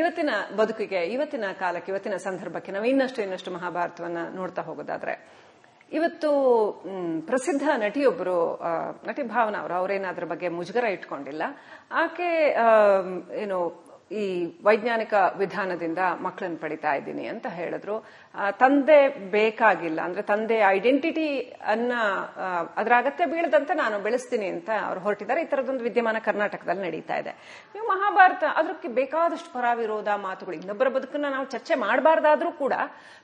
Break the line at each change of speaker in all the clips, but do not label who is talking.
ಇವತ್ತಿನ ಬದುಕಿಗೆ, ಇವತ್ತಿನ ಕಾಲಕ್ಕೆ, ಇವತ್ತಿನ ಸಂದರ್ಭಕ್ಕೆ ನಾವು ಇನ್ನಷ್ಟು ಇನ್ನಷ್ಟು ಮಹಾಭಾರತವನ್ನ ನೋಡ್ತಾ ಹೋಗೋದಾದ್ರೆ, ಇವತ್ತು ಪ್ರಸಿದ್ಧ ನಟಿಯೊಬ್ಬರು ನಟಿ ಭಾವನಾ ಅವರು, ಅವರೇನಾದ್ರ ಬಗ್ಗೆ ಮುಜುಗರ ಇಟ್ಕೊಂಡಿಲ್ಲ. ಆಕೆ ಏನು ಈ ವೈಜ್ಞಾನಿಕ ವಿಧಾನದಿಂದ ಮಕ್ಕಳನ್ನು ಪಡಿತಾ ಇದ್ದೀನಿ ಅಂತ ಹೇಳಿದ್ರು. ತಂದೆ ಬೇಕಾಗಿಲ್ಲ. ಅಂದ್ರೆ ತಂದೆ ಐಡೆಂಟಿಟಿ ಅನ್ನ ಅದರ ಅಗತ್ಯ ಬೀಳದಂತೆ ನಾನು ಬೆಳೆಸ್ತೀನಿ ಅಂತ ಅವ್ರು ಹೊರಟಿದ್ದಾರೆ. ಈ ತರದೊಂದು ವಿದ್ಯಮಾನ ಕರ್ನಾಟಕದಲ್ಲಿ ನಡೀತಾ ಇದೆ. ನೀವು ಮಹಾಭಾರತ ಅದಕ್ಕೆ ಬೇಕಾದಷ್ಟು ಪರಾವಿರೋಧ ಮಾತುಗಳು, ಇನ್ನೊಬ್ಬರ ಬದುಕನ್ನ ನಾವು ಚರ್ಚೆ ಮಾಡಬಾರ್ದಾದ್ರೂ ಕೂಡ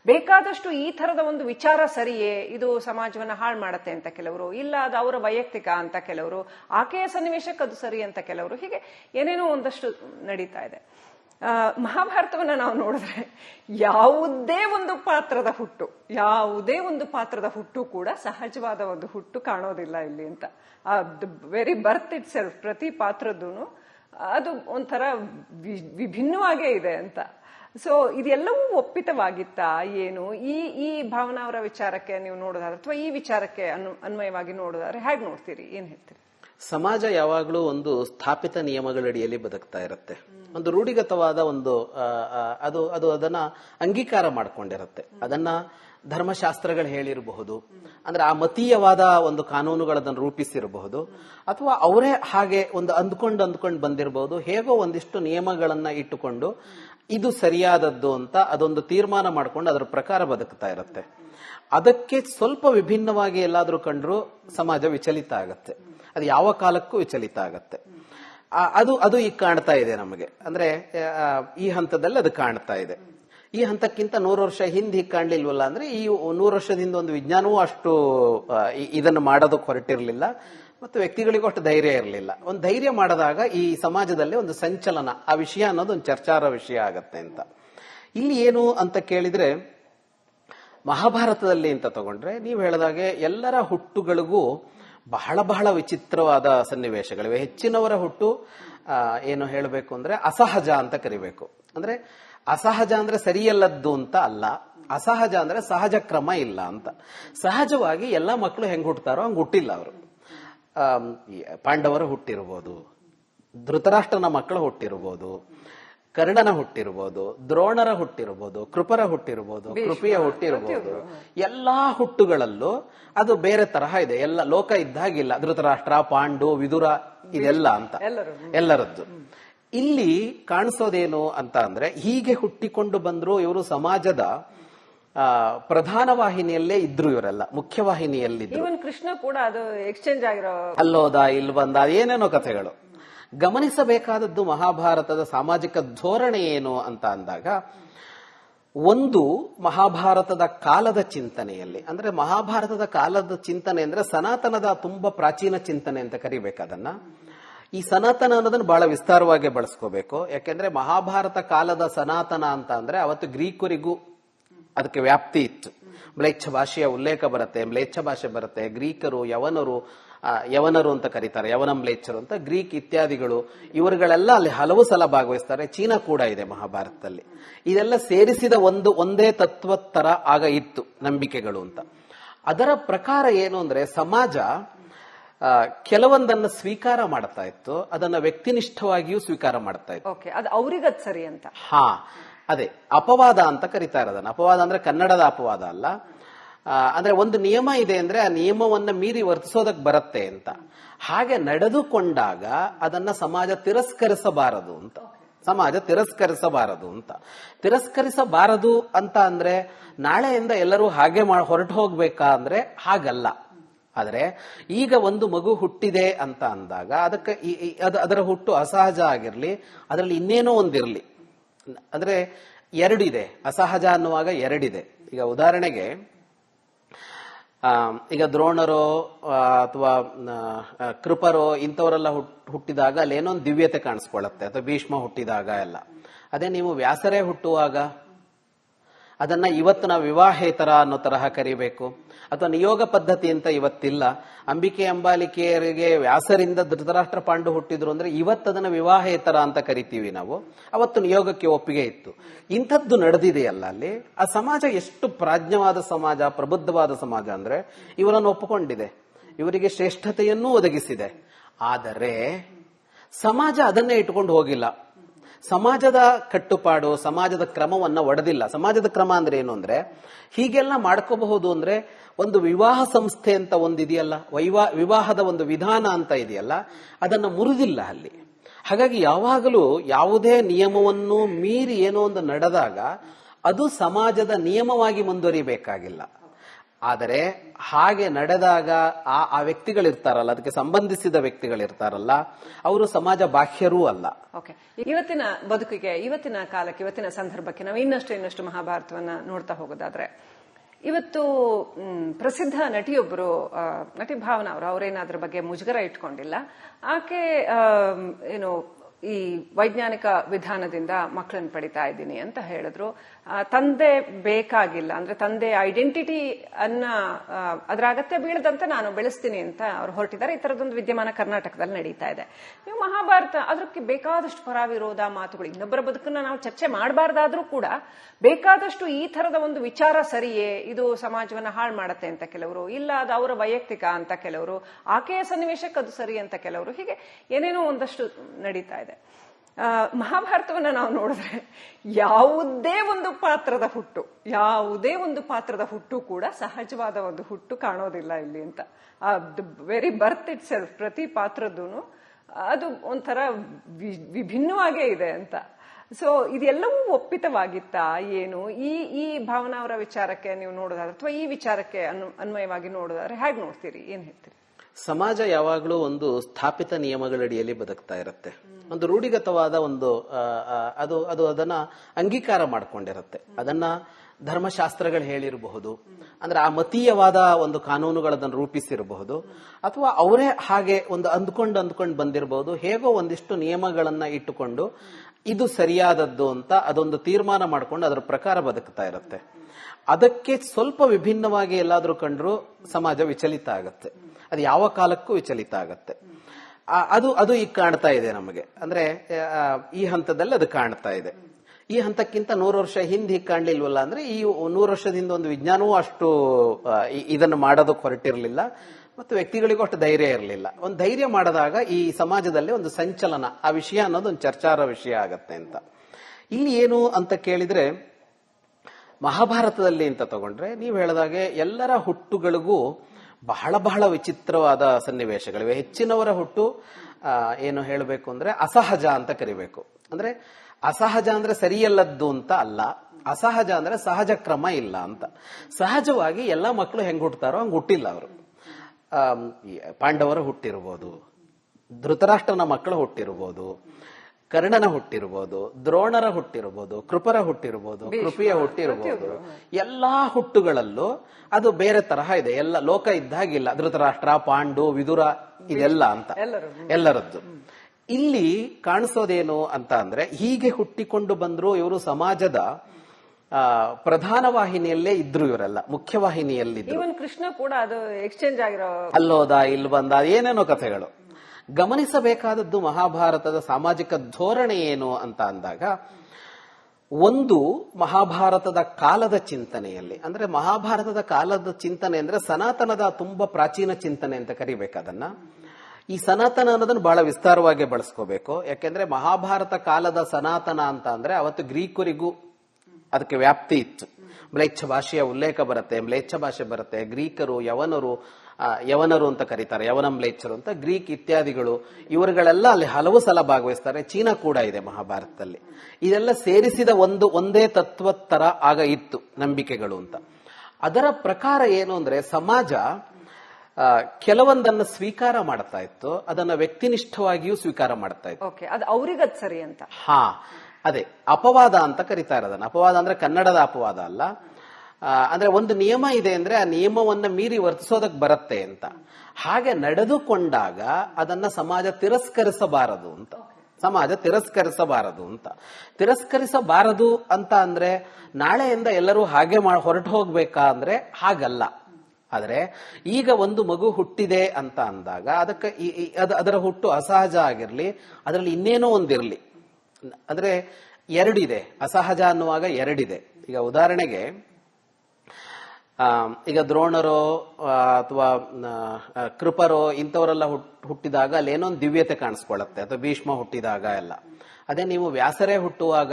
ಬೇಕಾದಷ್ಟು ಈ ತರದ ಒಂದು ವಿಚಾರ ಸರಿಯೇ, ಇದು ಸಮಾಜವನ್ನ ಹಾಳು ಮಾಡತ್ತೆ ಅಂತ ಕೆಲವರು, ಇಲ್ಲ ಅದು ಅವರ ವೈಯಕ್ತಿಕ ಅಂತ ಕೆಲವರು, ಆಕೆಯ ಸನ್ನಿವೇಶಕ್ಕೆ ಅದು ಸರಿ ಅಂತ ಕೆಲವರು, ಹೀಗೆ ಏನೇನೋ ಒಂದಷ್ಟು ನಡೀತಾ ಇದೆ. ಆ, ಮಹಾಭಾರತವನ್ನ ನಾವು ನೋಡಿದ್ರೆ ಯಾವುದೇ ಒಂದು ಪಾತ್ರದ ಹುಟ್ಟು ಯಾವುದೇ ಒಂದು ಪಾತ್ರದ ಹುಟ್ಟು ಕೂಡ ಸಹಜವಾದ ಒಂದು ಹುಟ್ಟು ಕಾಣೋದಿಲ್ಲ ಇಲ್ಲಿ ಅಂತ. ವೆರಿ ಬರ್ತ್ ಇಟ್ ಸೆಲ್ಫ್ ಪ್ರತಿ ಪಾತ್ರದ್ದು ಅದು ಒಂಥರ ವಿಭಿನ್ನವಾಗೇ ಇದೆ ಅಂತ. ಸೊ ಇದೆಲ್ಲವೂ ಒಪ್ಪಿತವಾಗಿತ್ತಾ? ಏನು? ಈ ಈ ಭಾವನಾ ಅವರ ವಿಚಾರಕ್ಕೆ ನೀವು ನೋಡೋದಾದ್ರೆ ಅಥವಾ ಈ ವಿಚಾರಕ್ಕೆ ಅನು ಅನ್ವಯವಾಗಿ ನೋಡೋದಾದ್ರೆ ಹೇಗೆ ನೋಡ್ತೀರಿ? ಏನ್ ಹೇಳ್ತೀರಿ?
ಸಮಾಜ ಯಾವಾಗಲೂ ಒಂದು ಸ್ಥಾಪಿತ ನಿಯಮಗಳಡಿಯಲ್ಲಿ ಬದುಕ್ತಾ ಇರುತ್ತೆ. ಒಂದು ರೂಢಿಗತವಾದ ಒಂದು ಅದು ಅದು ಅದನ್ನ ಅಂಗೀಕಾರ ಮಾಡಿಕೊಂಡಿರುತ್ತೆ. ಅದನ್ನ ಧರ್ಮಶಾಸ್ತ್ರಗಳು ಹೇಳಿರಬಹುದು. ಅಂದ್ರೆ ಆ ಮತೀಯವಾದ ಒಂದು ಕಾನೂನುಗಳನ್ನ ರೂಪಿಸಿರಬಹುದು. ಅಥವಾ ಅವರೇ ಹಾಗೆ ಒಂದು ಅಂದ್ಕೊಂಡು ಅಂದ್ಕೊಂಡು ಬಂದಿರಬಹುದು. ಹೇಗೋ ಒಂದಿಷ್ಟು ನಿಯಮಗಳನ್ನ ಇಟ್ಟುಕೊಂಡು ಇದು ಸರಿಯಾದದ್ದು ಅಂತ ಅದೊಂದು ತೀರ್ಮಾನ ಮಾಡಿಕೊಂಡು ಅದರ ಪ್ರಕಾರ ಬದುಕ್ತಾ ಇರುತ್ತೆ. ಅದಕ್ಕೆ ಸ್ವಲ್ಪ ವಿಭಿನ್ನವಾಗಿ ಎಲ್ಲಾದರೂ ಕಂಡ್ರೂ ಸಮಾಜ ವಿಚಲಿತ ಆಗತ್ತೆ. ಅದು ಯಾವ ಕಾಲಕ್ಕೂ ವಿಚಲಿತ ಆಗತ್ತೆ. ಅದು ಅದು ಈಗ ಕಾಣ್ತಾ ಇದೆ ನಮಗೆ. ಅಂದ್ರೆ ಈ ಹಂತದಲ್ಲಿ ಅದು ಕಾಣ್ತಾ ಇದೆ. ಈ ಹಂತಕ್ಕಿಂತ ನೂರು ವರ್ಷ ಹಿಂದೆ ಹೀಗೆ ಕಾಣ್ಲಿಲ್ವಲ್ಲ ಅಂದ್ರೆ, ಈ ನೂರು ವರ್ಷದಿಂದ ಒಂದು ವಿಜ್ಞಾನವೂ ಅಷ್ಟು ಇದನ್ನು ಮಾಡೋದಕ್ಕೆ ಹೊರಟಿರಲಿಲ್ಲ. ಮತ್ತು ವ್ಯಕ್ತಿಗಳಿಗೂ ಅಷ್ಟು ಧೈರ್ಯ ಇರಲಿಲ್ಲ. ಒಂದು ಧೈರ್ಯ ಮಾಡಿದಾಗ ಈ ಸಮಾಜದಲ್ಲಿ ಒಂದು ಸಂಚಲನ, ಆ ವಿಷಯ ಅನ್ನೋದು ಒಂದು ಚರ್ಚಾರ ವಿಷಯ ಆಗತ್ತೆ ಅಂತ. ಇಲ್ಲಿ ಏನು ಅಂತ ಕೇಳಿದ್ರೆ, ಮಹಾಭಾರತದಲ್ಲಿ ಅಂತ ತಗೊಂಡ್ರೆ, ನೀವು ಹೇಳಿದಾಗೆ ಎಲ್ಲರ ಹುಟ್ಟುಗಳಿಗೂ ಬಹಳ ಬಹಳ ವಿಚಿತ್ರವಾದ ಸನ್ನಿವೇಶಗಳಿವೆ. ಹೆಚ್ಚಿನವರ ಹುಟ್ಟು ಏನು ಹೇಳಬೇಕು ಅಂದ್ರೆ ಅಸಹಜ ಅಂತ ಕರಿಬೇಕು. ಅಂದ್ರೆ ಅಸಹಜ ಅಂದ್ರೆ ಸರಿಯಲ್ಲದ್ದು ಅಂತ ಅಲ್ಲ. ಅಸಹಜ ಅಂದ್ರೆ ಸಹಜ ಕ್ರಮ ಇಲ್ಲ ಅಂತ. ಸಹಜವಾಗಿ ಎಲ್ಲ ಮಕ್ಕಳು ಹೆಂಗ್ ಹುಟ್ಟತಾರೋ ಹಂಗೆ ಹುಟ್ಟಿಲ್ಲ ಅವರು. ಪಾಂಡವರು ಹುಟ್ಟಿರ್ಬೋದು, ಧೃತರಾಷ್ಟ್ರನ ಮಕ್ಕಳು ಹುಟ್ಟಿರ್ಬೋದು ಕರ್ಣನ ಹುಟ್ಟಿರ್ಬೋದು ದ್ರೋಣರ ಹುಟ್ಟಿರ್ಬೋದು ಕೃಪರ ಹುಟ್ಟಿರ್ಬೋದು ಕೃಪಿಯ ಹುಟ್ಟಿರ್ಬೋದು ಎಲ್ಲಾ ಹುಟ್ಟುಗಳಲ್ಲೂ ಅದು ಬೇರೆ ತರಹ ಇದೆ. ಎಲ್ಲ ಲೋಕ ಇದ್ದಾಗಿಲ್ಲ. ಧೃತರಾಷ್ಟ್ರ ಪಾಂಡು ವಿದುರ ಇದೆಲ್ಲ ಅಂತ. ಎಲ್ಲರದ್ದು. ಇಲ್ಲಿ ಕಾಣಿಸೋದೇನು ಅಂತ ಅಂದ್ರೆ ಹೀಗೆ ಹುಟ್ಟಿಕೊಂಡು ಬಂದ್ರು ಇವರು ಸಮಾಜದ ಆ, ಪ್ರಧಾನ ವಾಹಿನಿಯಲ್ಲೇ ಇದ್ರು ಇವರೆಲ್ಲ. ಮುಖ್ಯವಾಹಿನಿಯಲ್ಲಿದ್ರು
ಈವನ್ ಕೃಷ್ಣ ಕೂಡ ಅದು ಎಕ್ಸ್ಚೇಂಜ್ ಆಗಿರೋ
ಅಲ್ಲೋದ ಇಲ್ಲಿ ಬಂದ ಏನೇನೋ ಕಥೆಗಳು. ಗಮನಿಸಬೇಕಾದದ್ದು ಮಹಾಭಾರತದ ಸಾಮಾಜಿಕ ಧೋರಣೆ ಏನು ಅಂತ ಅಂದಾಗ, ಒಂದು ಮಹಾಭಾರತದ ಕಾಲದ ಚಿಂತನೆಯಲ್ಲಿ, ಅಂದ್ರೆ ಮಹಾಭಾರತದ ಕಾಲದ ಚಿಂತನೆ ಅಂದ್ರೆ ಸನಾತನದ ತುಂಬಾ ಪ್ರಾಚೀನ ಚಿಂತನೆ ಅಂತ ಕರಿಬೇಕು ಅದನ್ನ. ಈ ಸನಾತನ ಅನ್ನೋದನ್ನ ಬಹಳ ವಿಸ್ತಾರವಾಗಿ ಬಳಸ್ಕೋಬೇಕು. ಯಾಕೆಂದ್ರೆ ಮಹಾಭಾರತ ಕಾಲದ ಸನಾತನ ಅಂತ ಅಂದ್ರೆ ಅವತ್ತು ಗ್ರೀಕರಿಗೂ ಅದಕ್ಕೆ ವ್ಯಾಪ್ತಿ ಇತ್ತು. ಮ್ಲೇಚ್ಛ ಭಾಷೆಯ ಉಲ್ಲೇಖ ಬರುತ್ತೆ, ಮ್ಲೇಚ್ಛ ಭಾಷೆ ಬರುತ್ತೆ, ಗ್ರೀಕರು, ಯವನರು ಯವನರು ಅಂತ ಕರೀತಾರೆ ಯವನಂ ಮ್ಲೇಚ್ಛರು ಅಂತ. ಗ್ರೀಕ್ ಇತ್ಯಾದಿಗಳು ಇವರುಗಳೆಲ್ಲ ಅಲ್ಲಿ ಹಲವು ಸಲ ಭಾಗವಹಿಸ್ತಾರೆ. ಚೀನಾ ಕೂಡ ಇದೆ ಮಹಾಭಾರತದಲ್ಲಿ. ಇದೆಲ್ಲ ಸೇರಿಸಿದ ಒಂದು ಒಂದೇ ತತ್ವ ತರ ಆಗ ಇತ್ತು ನಂಬಿಕೆಗಳು ಅಂತ. ಅದರ ಪ್ರಕಾರ ಏನು ಅಂದ್ರೆ ಸಮಾಜ ಕೆಲವೊಂದನ್ನ ಸ್ವೀಕಾರ ಮಾಡ್ತಾ ಇತ್ತು ಅದನ್ನ ವ್ಯಕ್ತಿನಿಷ್ಠವಾಗಿಯೂ ಸ್ವೀಕಾರ ಮಾಡ್ತಾ ಇತ್ತು.
ಓಕೆ ಅದು ಅವ್ರಿಗದ್ ಸರಿ ಅಂತ.
ಹಾ ಅದೇ ಅಪವಾದ ಅಂತ ಕರೀತಾ ಇರೋದನ್ನ. ಅಪವಾದ ಅಂದ್ರೆ ಕನ್ನಡದ ಅಪವಾದ ಅಲ್ಲ. ಅಂದ್ರೆ ಒಂದು ನಿಯಮ ಇದೆ ಅಂದ್ರೆ ಆ ನಿಯಮವನ್ನ ಮೀರಿ ವರ್ತಿಸೋದಕ್ ಬರುತ್ತೆ ಅಂತ. ಹಾಗೆ ನಡೆದುಕೊಂಡಾಗ ಅದನ್ನ ಸಮಾಜ ತಿರಸ್ಕರಿಸಬಾರದು ಅಂತ. ಸಮಾಜ ತಿರಸ್ಕರಿಸಬಾರದು ಅಂತ. ತಿರಸ್ಕರಿಸಬಾರದು ಅಂತ ಅಂದ್ರೆ ನಾಳೆಯಿಂದ ಎಲ್ಲರೂ ಹಾಗೆ ಹೊರಟು ಹೋಗ್ಬೇಕಾ ಅಂದ್ರೆ ಹಾಗಲ್ಲ. ಆದರೆ ಈಗ ಒಂದು ಮಗು ಹುಟ್ಟಿದೆ ಅಂತ ಅಂದಾಗ ಅದಕ್ಕೆ ಅದರ ಹುಟ್ಟು ಅಸಹಜ ಆಗಿರಲಿ, ಅದರಲ್ಲಿ ಇನ್ನೇನೋ ಒಂದಿರಲಿ. ಅಂದ್ರೆ ಎರಡಿದೆ. ಅಸಹಜ ಅನ್ನುವಾಗ ಎರಡಿದೆ. ಈಗ ಉದಾಹರಣೆಗೆ ಈಗ ದ್ರೋಣರೋ ಅಥವಾ ಕೃಪರೋ ಇಂಥವರೆಲ್ಲ ಹುಟ್- ಹುಟ್ಟಿದಾಗ ಅಲ್ಲಿ ಏನೋ ಒಂದು ದಿವ್ಯತೆ ಕಾಣಿಸ್ಕೊಳ್ಳುತ್ತೆ, ಅಥವಾ ಭೀಷ್ಮ ಹುಟ್ಟಿದಾಗ ಎಲ್ಲ. ಅದೇ ನೀವು ವ್ಯಾಸರೇ ಹುಟ್ಟುವಾಗ ಅದನ್ನ ಇವತ್ತು ನಾವು ವಿವಾಹೇತರ ಅನ್ನೋ ತರಹ ಕರಿಬೇಕು. ಅಥವಾ ನಿಯೋಗ ಪದ್ಧತಿ ಅಂತ ಇವತ್ತಿಲ್ಲ. ಅಂಬಿಕೆ ಅಂಬಾಲಿಕೆಯರಿಗೆ ವ್ಯಾಸರಿಂದ ಧೃತರಾಷ್ಟ್ರ ಪಾಂಡು ಹುಟ್ಟಿದ್ರು ಅಂದ್ರೆ ಇವತ್ತದನ್ನ ವಿವಾಹೇತರ ಅಂತ ಕರಿತೀವಿ ನಾವು. ಅವತ್ತು ನಿಯೋಗಕ್ಕೆ ಒಪ್ಪಿಗೆ ಇತ್ತು. ಇಂಥದ್ದು ನಡೆದಿದೆಯಲ್ಲ ಅಲ್ಲಿ. ಆ ಸಮಾಜ ಎಷ್ಟು ಪ್ರಾಜ್ಞವಾದ ಸಮಾಜ, ಪ್ರಬುದ್ಧವಾದ ಸಮಾಜ ಅಂದ್ರೆ ಇವರನ್ನು ಒಪ್ಪಿಕೊಂಡಿದೆ. ಇವರಿಗೆ ಶ್ರೇಷ್ಠತೆಯನ್ನೂ ಒದಗಿಸಿದೆ. ಆದರೆ ಸಮಾಜ ಅದನ್ನೇ ಇಟ್ಕೊಂಡು ಹೋಗಿಲ್ಲ. ಸಮಾಜದ ಕಟ್ಟುಪಾಡು, ಸಮಾಜದ ಕ್ರಮವನ್ನ ಒಡೆದಿಲ್ಲ. ಸಮಾಜದ ಕ್ರಮ ಅಂದ್ರೆ ಏನು ಅಂದ್ರೆ, ಹೀಗೆಲ್ಲ ಮಾಡ್ಕೋಬಹುದು ಅಂದ್ರೆ ಒಂದು ವಿವಾಹ ಸಂಸ್ಥೆ ಅಂತ ಒಂದಿದೆಯಲ್ಲ ವೈವಾ, ವಿವಾಹದ ಒಂದು ವಿಧಾನ ಅಂತ ಇದೆಯಲ್ಲ, ಅದನ್ನು ಮುರಿದಿಲ್ಲ ಅಲ್ಲಿ. ಹಾಗಾಗಿ ಯಾವಾಗಲೂ ಯಾವುದೇ ನಿಯಮವನ್ನು ಮೀರಿ ಏನೋ ಒಂದು ನಡೆದಾಗ ಅದು ಸಮಾಜದ ನಿಯಮವಾಗಿ ಮುಂದುವರಿಬೇಕಾಗಿಲ್ಲ. ಆದರೆ ಹಾಗೆ ನಡೆದಾಗ ಆ ಆ ವ್ಯಕ್ತಿಗಳಿರ್ತಾರಲ್ಲ, ಅದಕ್ಕೆ ಸಂಬಂಧಿಸಿದ ವ್ಯಕ್ತಿಗಳಿರ್ತಾರಲ್ಲ, ಅವರು ಸಮಾಜ ಬಾಹ್ಯರೂ ಅಲ್ಲ.
ಓಕೆ ಇವತ್ತಿನ ಬದುಕಿಗೆ, ಇವತ್ತಿನ ಕಾಲಕ್ಕೆ, ಇವತ್ತಿನ ಸಂದರ್ಭಕ್ಕೆ ನಾವು ಇನ್ನಷ್ಟು ಇನ್ನಷ್ಟು ಮಹಾಭಾರತವನ್ನ ನೋಡ್ತಾ ಹೋಗೋದಾದ್ರೆ, ಇವತ್ತು ಪ್ರಸಿದ್ಧ ನಟಿಯೊಬ್ಬರು ನಟಿ ಭಾವನಾ ಅವರು, ಅವರೇನಾದ್ರ ಬಗ್ಗೆ ಮುಜುಗರ ಇಟ್ಕೊಂಡಿಲ್ಲ. ಆಕೆ ಏನು, ಈ ವೈಜ್ಞಾನಿಕ ವಿಧಾನದಿಂದ ಮಕ್ಕಳನ್ನ ಪಡಿತಾ ಇದ್ದೀನಿ ಅಂತ ಹೇಳಿದ್ರು. ತಂದೆ ಬೇಕಾಗಿಲ್ಲ. ಅಂದ್ರೆ ತಂದೆ ಐಡೆಂಟಿಟಿ ಅನ್ನ ಅದ್ರ ಅಗತ್ಯ ಬೀಳದಂತೆ ನಾನು ಬೆಳೆಸ್ತೀನಿ ಅಂತ ಅವ್ರು ಹೊರಟಿದ್ದಾರೆ. ಈ ತರದೊಂದು ವಿದ್ಯಮಾನ ಕರ್ನಾಟಕದಲ್ಲಿ ನಡೀತಾ ಇದೆ. ನೀವು ಮಹಾಭಾರತ ಅದಕ್ಕೆ ಬೇಕಾದಷ್ಟು ಪರ ವಿರೋಧ ಮಾತುಗಳು, ಇನ್ನೊಬ್ಬರ ಬದುಕನ್ನ ನಾವು ಚರ್ಚೆ ಮಾಡಬಾರ್ದಾದ್ರೂ ಕೂಡ ಬೇಕಾದಷ್ಟು ಈ ತರದ ಒಂದು ವಿಚಾರ ಸರಿಯೇ, ಇದು ಸಮಾಜವನ್ನ ಹಾಳು ಮಾಡತ್ತೆ ಅಂತ ಕೆಲವರು, ಇಲ್ಲ ಅದು ಅವರ ವೈಯಕ್ತಿಕ ಅಂತ ಕೆಲವರು, ಆಕೆಯ ಸನ್ನಿವೇಶಕ್ಕೆ ಅದು ಸರಿ ಅಂತ ಕೆಲವರು, ಹೀಗೆ ಏನೇನೋ ಒಂದಷ್ಟು ನಡೀತಾ ಇದೆ. ಮಹಾಭಾರತವನ್ನ ನಾವು ನೋಡಿದ್ರೆ ಯಾವುದೇ ಒಂದು ಪಾತ್ರದ ಹುಟ್ಟು, ಯಾವುದೇ ಒಂದು ಪಾತ್ರದ ಹುಟ್ಟು ಕೂಡ ಸಹಜವಾದ ಒಂದು ಹುಟ್ಟು ಕಾಣೋದಿಲ್ಲ ಇಲ್ಲಿ ಅಂತ. ವೆರಿ ಬರ್ತ್ ಇಟ್ ಸೆಲ್ಫ್ ಪ್ರತಿ ಪಾತ್ರದ್ದು ಅದು ಒಂಥರ ವಿಭಿನ್ನವಾಗೇ ಇದೆ ಅಂತ. ಸೊ ಇದೆಲ್ಲವೂ ಒಪ್ಪಿತವಾಗಿತ್ತಾ? ಏನು? ಈ ಈ ಭಾವನಾ ಅವರ ವಿಚಾರಕ್ಕೆ ನೀವು ನೋಡೋದಾದ್ರೆ, ಅಥವಾ ಈ ವಿಚಾರಕ್ಕೆ ಅನು ಅನ್ವಯವಾಗಿ ನೋಡೋದಾದ್ರೆ, ಹೇಗೆ ನೋಡ್ತೀರಿ? ಏನ್ ಹೇಳ್ತೀರಿ?
ಸಮಾಜ ಯಾವಾಗಲೂ ಒಂದು ಸ್ಥಾಪಿತ ನಿಯಮಗಳಡಿಯಲ್ಲಿ ಬದುಕ್ತಾ ಇರುತ್ತೆ. ಒಂದು ರೂಢಿಗತವಾದ ಒಂದು ಅದು ಅದು ಅದನ್ನ ಅಂಗೀಕಾರ ಮಾಡ್ಕೊಂಡಿರುತ್ತೆ. ಅದನ್ನ ಧರ್ಮಶಾಸ್ತ್ರಗಳು ಹೇಳಿರಬಹುದು. ಅಂದ್ರೆ ಆ ಮತೀಯವಾದ ಒಂದು ಕಾನೂನುಗಳನ್ನ ರೂಪಿಸಿರಬಹುದು. ಅಥವಾ ಅವರೇ ಹಾಗೆ ಒಂದು ಅಂದ್ಕೊಂಡು ಅಂದ್ಕೊಂಡು ಬಂದಿರಬಹುದು. ಹೇಗೋ ಒಂದಿಷ್ಟು ನಿಯಮಗಳನ್ನ ಇಟ್ಟುಕೊಂಡು ಇದು ಸರಿಯಾದದ್ದು ಅಂತ ಅದೊಂದು ತೀರ್ಮಾನ ಮಾಡ್ಕೊಂಡು ಅದರ ಪ್ರಕಾರ ಬದುಕ್ತಾ ಇರುತ್ತೆ. ಅದಕ್ಕೆ ಸ್ವಲ್ಪ ವಿಭಿನ್ನವಾಗಿ ಎಲ್ಲಾದ್ರೂ ಕಂಡ್ರು ಸಮಾಜ ವಿಚಲಿತ ಆಗತ್ತೆ. ಅದು ಯಾವ ಕಾಲಕ್ಕೂ ವಿಚಲಿತ ಆಗತ್ತೆ. ಅದು ಅದು ಈಗ ಕಾಣ್ತಾ ಇದೆ ನಮಗೆ. ಅಂದ್ರೆ ಈ ಹಂತದಲ್ಲಿ ಅದು ಕಾಣ್ತಾ ಇದೆ. ಈ ಹಂತಕ್ಕಿಂತ ನೂರು ವರ್ಷ ಹಿಂದೆ ಹೀಗೆ ಕಾಣ್ಲಿಲ್ವಲ್ಲ ಅಂದ್ರೆ, ಈ ನೂರು ವರ್ಷದಿಂದ ಒಂದು ವಿಜ್ಞಾನವೂ ಅಷ್ಟು ಇದನ್ನು ಮಾಡೋದಕ್ಕೆ ಹೊರಟಿರಲಿಲ್ಲ. ಮತ್ತು ವ್ಯಕ್ತಿಗಳಿಗೂ ಅಷ್ಟು ಧೈರ್ಯ ಇರಲಿಲ್ಲ. ಒಂದು ಧೈರ್ಯ ಮಾಡಿದಾಗ ಈ ಸಮಾಜದಲ್ಲಿ ಒಂದು ಸಂಚಲನ, ಆ ವಿಷಯ ಅನ್ನೋದು ಒಂದು ಚರ್ಚಾರ ವಿಷಯ ಆಗತ್ತೆ ಅಂತ. ಇಲ್ಲಿ ಏನು ಅಂತ ಕೇಳಿದ್ರೆ, ಮಹಾಭಾರತದಲ್ಲಿ ಅಂತ ತಗೊಂಡ್ರೆ, ನೀವು ಹೇಳಿದಾಗೆ ಎಲ್ಲರ ಹುಟ್ಟುಗಳಿಗೂ ಬಹಳ ಬಹಳ ವಿಚಿತ್ರವಾದ ಸನ್ನಿವೇಶಗಳಿವೆ. ಹೆಚ್ಚಿನವರ ಹುಟ್ಟು ಏನು ಹೇಳಬೇಕು ಅಂದ್ರೆ ಅಸಹಜ ಅಂತ ಕರಿಬೇಕು. ಅಂದ್ರೆ ಅಸಹಜ ಅಂದ್ರೆ ಸರಿಯಲ್ಲದ್ದು ಅಂತ ಅಲ್ಲ. ಅಸಹಜ ಅಂದ್ರೆ ಸಹಜ ಕ್ರಮ ಇಲ್ಲ ಅಂತ. ಸಹಜವಾಗಿ ಎಲ್ಲ ಮಕ್ಕಳು ಹೆಂಗ್ ಹುಟ್ಟುತ್ತಾರೋ ಹಂಗೆ ಹುಟ್ಟಿಲ್ಲ ಅವರು. ಪಾಂಡವರು ಹುಟ್ಟಿರ್ಬೋದು, ಧೃತರಾಷ್ಟ್ರನ ಮಕ್ಕಳು ಹುಟ್ಟಿರ್ಬೋದು ಕರ್ಣನ ಹುಟ್ಟಿರ್ಬೋದು ದ್ರೋಣರ ಹುಟ್ಟಿರ್ಬೋದು ಕೃಪರ ಹುಟ್ಟಿರ್ಬೋದು ಕೃಪಿಯ ಹುಟ್ಟಿರ್ಬೋದು ಎಲ್ಲಾ ಹುಟ್ಟುಗಳಲ್ಲೂ ಅದು ಬೇರೆ ತರಹ ಇದೆ. ಎಲ್ಲ ಲೋಕ ಇದ್ದಾಗಿಲ್ಲ. ಧೃತರಾಷ್ಟ್ರ ಪಾಂಡು ವಿದುರ ಇದೆಲ್ಲ ಅಂತ. ಎಲ್ಲರದ್ದು. ಇಲ್ಲಿ ಕಾಣಿಸೋದೇನು ಅಂತ ಅಂದ್ರೆ ಹೀಗೆ ಹುಟ್ಟಿಕೊಂಡು ಬಂದ್ರು ಇವರು ಸಮಾಜದ ಪ್ರಧಾನ ವಾಹಿನಿಯಲ್ಲೇ ಇದ್ರು ಇವರೆಲ್ಲ
ಮುಖ್ಯವಾಹಿನಿಯಲ್ಲಿ ಕೃಷ್ಣ ಕೂಡ ಅದು ಎಕ್ಸ್ಚೇಂಜ್ ಆಗಿರೋ
ಅಲ್ಲೋದ ಇಲ್ಲಿ ಬಂದ ಏನೇನೋ ಕಥೆಗಳು. ಗಮನಿಸಬೇಕಾದದ್ದು ಮಹಾಭಾರತದ ಸಾಮಾಜಿಕ ಧೋರಣೆ ಏನು ಅಂತ ಅಂದಾಗ, ಒಂದು ಮಹಾಭಾರತದ ಕಾಲದ ಚಿಂತನೆಯಲ್ಲಿ, ಅಂದ್ರೆ ಮಹಾಭಾರತದ ಕಾಲದ ಚಿಂತನೆ ಅಂದ್ರೆ ಸನಾತನದ ತುಂಬಾ ಪ್ರಾಚೀನ ಚಿಂತನೆ ಅಂತ ಕರಿಬೇಕು ಅದನ್ನ. ಈ ಸನಾತನ ಅನ್ನೋದನ್ನ ಬಹಳ ವಿಸ್ತಾರವಾಗಿ ಬಳಸ್ಕೋಬೇಕು. ಯಾಕೆಂದ್ರೆ ಮಹಾಭಾರತ ಕಾಲದ ಸನಾತನ ಅಂತ ಅಂದ್ರೆ ಅವತ್ತು ಗ್ರೀಕರಿಗೂ ಅದಕ್ಕೆ ವ್ಯಾಪ್ತಿ ಇತ್ತು. ಮ್ಲೇಚ್ಛ ಭಾಷೆಯ ಉಲ್ಲೇಖ ಬರುತ್ತೆ, ಮ್ಲೇಚ್ಛ ಭಾಷೆ ಬರುತ್ತೆ. ಗ್ರೀಕರು, ಯವನರು ಯವನರು ಅಂತ ಕರೀತಾರೆ ಯವನಂ ಲೇಚರು ಅಂತ ಗ್ರೀಕ್ ಇತ್ಯಾದಿಗಳು ಇವರುಗಳೆಲ್ಲ ಅಲ್ಲಿ ಹಲವು ಸಲ ಭಾಗವಹಿಸ್ತಾರೆ. ಚೀನಾ ಕೂಡ ಇದೆ ಮಹಾಭಾರತದಲ್ಲಿ. ಇದೆಲ್ಲ ಸೇರಿಸಿದ ಒಂದು ಒಂದೇ ತತ್ವ ತರ ಆಗ ಇತ್ತು ನಂಬಿಕೆಗಳು ಅಂತ. ಅದರ ಪ್ರಕಾರ ಏನು ಅಂದ್ರೆ ಸಮಾಜ ಕೆಲವೊಂದನ್ನು ಸ್ವೀಕಾರ ಮಾಡ್ತಾ ಇತ್ತು ಅದನ್ನ ವ್ಯಕ್ತಿನಿಷ್ಠವಾಗಿಯೂ ಸ್ವೀಕಾರ ಮಾಡ್ತಾ ಇತ್ತು.
ಓಕೆ ಅದು ಅವ್ರಿಗದ್ ಸರಿ ಅಂತ.
ಹಾ ಅದೇ ಅಪವಾದ ಅಂತ ಕರೀತಾ ಇರೋದನ್ನ. ಅಪವಾದ ಅಂದ್ರೆ ಕನ್ನಡದ ಅಪವಾದ ಅಲ್ಲ. ಅಂದ್ರೆ ಒಂದು ನಿಯಮ ಇದೆ ಅಂದ್ರೆ ಆ ನಿಯಮವನ್ನ ಮೀರಿ ವರ್ತಿಸೋದಕ್ಕೆ ಬರುತ್ತೆ ಅಂತ. ಹಾಗೆ ನಡೆದುಕೊಂಡಾಗ ಅದನ್ನ ಸಮಾಜ ತಿರಸ್ಕರಿಸಬಾರದು ಅಂತ. ಸಮಾಜ ತಿರಸ್ಕರಿಸಬಾರದು ಅಂತ. ತಿರಸ್ಕರಿಸಬಾರದು ಅಂತ ಅಂದ್ರೆ ನಾಳೆಯಿಂದ ಎಲ್ಲರೂ ಹಾಗೆ ಮಾ, ಹೊರಟು ಹೋಗ್ಬೇಕಾ ಅಂದ್ರೆ ಹಾಗಲ್ಲ. ಆದ್ರೆ ಈಗ ಒಂದು ಮಗು ಹುಟ್ಟಿದೆ ಅಂತ ಅಂದಾಗ ಅದಕ್ಕೆ ಅದರ ಹುಟ್ಟು ಅಸಹಜ ಆಗಿರ್ಲಿ, ಅದರಲ್ಲಿ ಇನ್ನೇನೋ ಒಂದಿರಲಿ. ಅಂದ್ರೆ ಎರಡಿದೆ. ಅಸಹಜ ಅನ್ನುವಾಗ ಎರಡಿದೆ. ಈಗ ಉದಾಹರಣೆಗೆ ಈಗ ದ್ರೋಣರೋ ಅಥವಾ ಕೃಪರೋ ಇಂಥವರೆಲ್ಲ ಹುಟ್- ಹುಟ್ಟಿದಾಗ ಅಲ್ಲಿ ಏನೋ ಒಂದು ದಿವ್ಯತೆ ಕಾಣಿಸ್ಕೊಳ್ಳುತ್ತೆ. ಅಥವಾ ಭೀಷ್ಮ ಹುಟ್ಟಿದಾಗ ಎಲ್ಲ. ಅದೇ ನೀವು ವ್ಯಾಸರೇ ಹುಟ್ಟುವಾಗ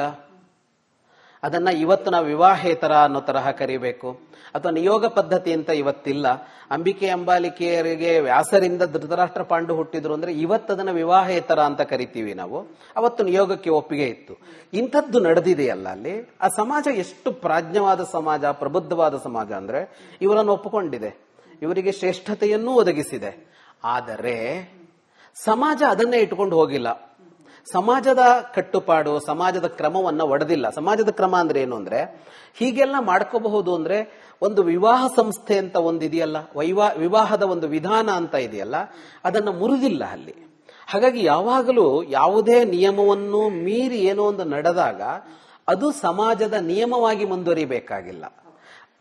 ಅದನ್ನ ಇವತ್ತು ನಾವು ವಿವಾಹೇತರ ಅನ್ನೋ ತರಹ ಕರಿಬೇಕು. ಅಥವಾ ನಿಯೋಗ ಪದ್ಧತಿ ಅಂತ ಇವತ್ತಿಲ್ಲ. ಅಂಬಿಕೆ ಅಂಬಾಲಿಕೆಯರಿಗೆ ವ್ಯಾಸರಿಂದ ಧೃತರಾಷ್ಟ್ರ ಪಾಂಡು ಹುಟ್ಟಿದ್ರು ಅಂದ್ರೆ ಇವತ್ತದನ್ನ ವಿವಾಹೇತರ ಅಂತ ಕರಿತೀವಿ ನಾವು. ಅವತ್ತು ನಿಯೋಗಕ್ಕೆ ಒಪ್ಪಿಗೆ ಇತ್ತು. ಇಂಥದ್ದು ನಡೆದಿದೆಯಲ್ಲ ಅಲ್ಲಿ. ಆ ಸಮಾಜ ಎಷ್ಟು ಪ್ರಾಜ್ಞವಾದ ಸಮಾಜ, ಪ್ರಬುದ್ಧವಾದ ಸಮಾಜ ಅಂದ್ರೆ ಇವರನ್ನು ಒಪ್ಪಿಕೊಂಡಿದೆ. ಇವರಿಗೆ ಶ್ರೇಷ್ಠತೆಯನ್ನೂ ಒದಗಿಸಿದೆ. ಆದರೆ ಸಮಾಜ ಅದನ್ನೇ ಇಟ್ಕೊಂಡು ಹೋಗಿಲ್ಲ. ಸಮಾಜದ ಕಟ್ಟುಪಾಡು, ಸಮಾಜದ ಕ್ರಮವನ್ನ ಒಡೆದಿಲ್ಲ. ಸಮಾಜದ ಕ್ರಮ ಅಂದ್ರೆ ಏನು ಅಂದ್ರೆ, ಹೀಗೆಲ್ಲ ಮಾಡ್ಕೋಬಹುದು ಅಂದ್ರೆ ಒಂದು ವಿವಾಹ ಸಂಸ್ಥೆ ಅಂತ ಒಂದು ಇದೆಯಲ್ಲ, ವೈವಾ, ವಿವಾಹದ ಒಂದು ವಿಧಾನ ಅಂತ ಇದೆಯಲ್ಲ, ಅದನ್ನ ಮುರಿದಿಲ್ಲ ಅಲ್ಲಿ. ಹಾಗಾಗಿ ಯಾವಾಗಲೂ ಯಾವುದೇ ನಿಯಮವನ್ನು ಮೀರಿ ಏನೋ ಒಂದು ನಡೆದಾಗ ಅದು ಸಮಾಜದ ನಿಯಮವಾಗಿ ಮುಂದುವರಿಬೇಕಾಗಿಲ್ಲ.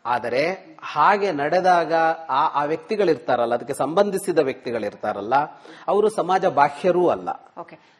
ಆದರೆ ಹಾಗೆ ನಡೆದಾಗ ಆ ಆ ವ್ಯಕ್ತಿಗಳಿರ್ತಾರಲ್ಲ, ಅದಕ್ಕೆ ಸಂಬಂಧಿಸಿದ ವ್ಯಕ್ತಿಗಳಿರ್ತಾರಲ್ಲ, ಅವರು ಸಮಾಜ ಬಾಹ್ಯರೂ ಅಲ್ಲ.
ಓಕೆ